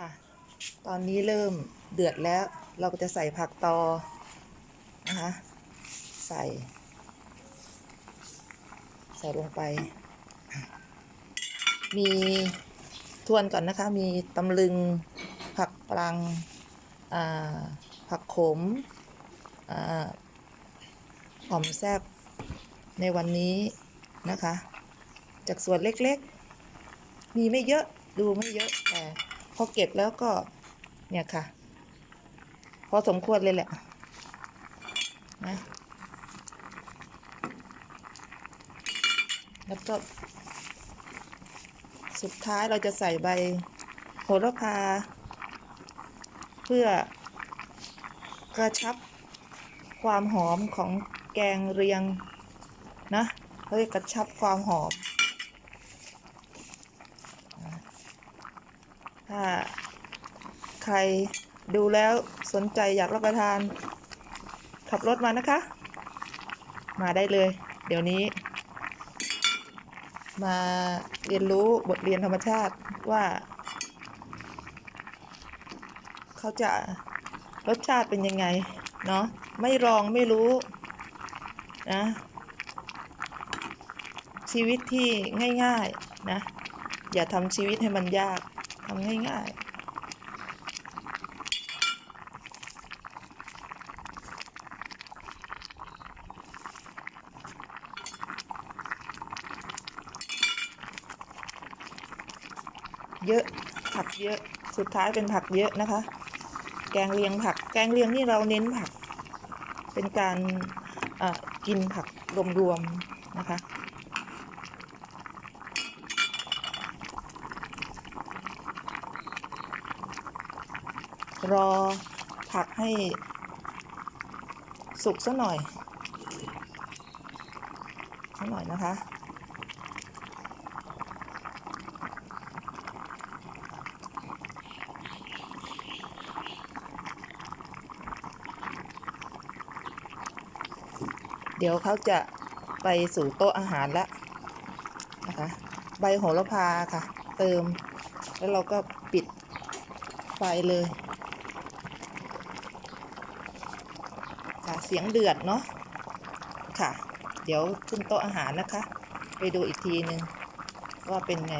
ค่ะ ตอนนี้เริ่มเดือดแล้ว เราก็จะใส่ผักตอนะคะใส่ ใส่ลงไป มีทวนก่อนนะคะ มีตำลึง ผักปลัง ผักขมอ่าหอมแซบในวันนี้นะคะ จากส่วนเล็กๆ มีไม่เยอะดูไม่เยอะแต่ พอเก็บแล้วก็เนี่ยค่ะ พอสมควรเลยแหละนะแล้วก็ สุดท้ายเราจะใส่ใบโหระพา เพื่อกระชับความหอมของแกงเรียงนะเขาเรียกกระชับความหอม ถ้าใครดูแล้วสนใจอยากรับประทาน ขับรถมานะคะ มาได้เลย เดี๋ยวนี้ มาเรียนรู้บทเรียนธรรมชาติว่า เขาจะรสชาติเป็นยังไง เนาะไม่ลองไม่รู้นะชีวิตที่ง่าย ๆ นะ อย่าทำชีวิตให้มันยาก ทำง่ายๆ เยอะ ผักเยอะ สุดท้ายเป็นผักเยอะนะคะ แกงเลียงผัก แกงเลียงนี่เราเน้นผัก เป็นการกินผักรวมๆนะคะ รอผักให้สุกสักหน่อยสักหน่อยนะคะ เดี๋ยวเขาจะไปสู่โต๊ะอาหารแล้วนะคะ ใบโหระพาค่ะ เติม แล้วเราก็ปิดไฟเลย ค่ะเสียงเดือดเนาะค่ะ เดี๋ยวขึ้นโต๊ะอาหารนะคะ ไปดูอีกทีนึงว่าเป็นไง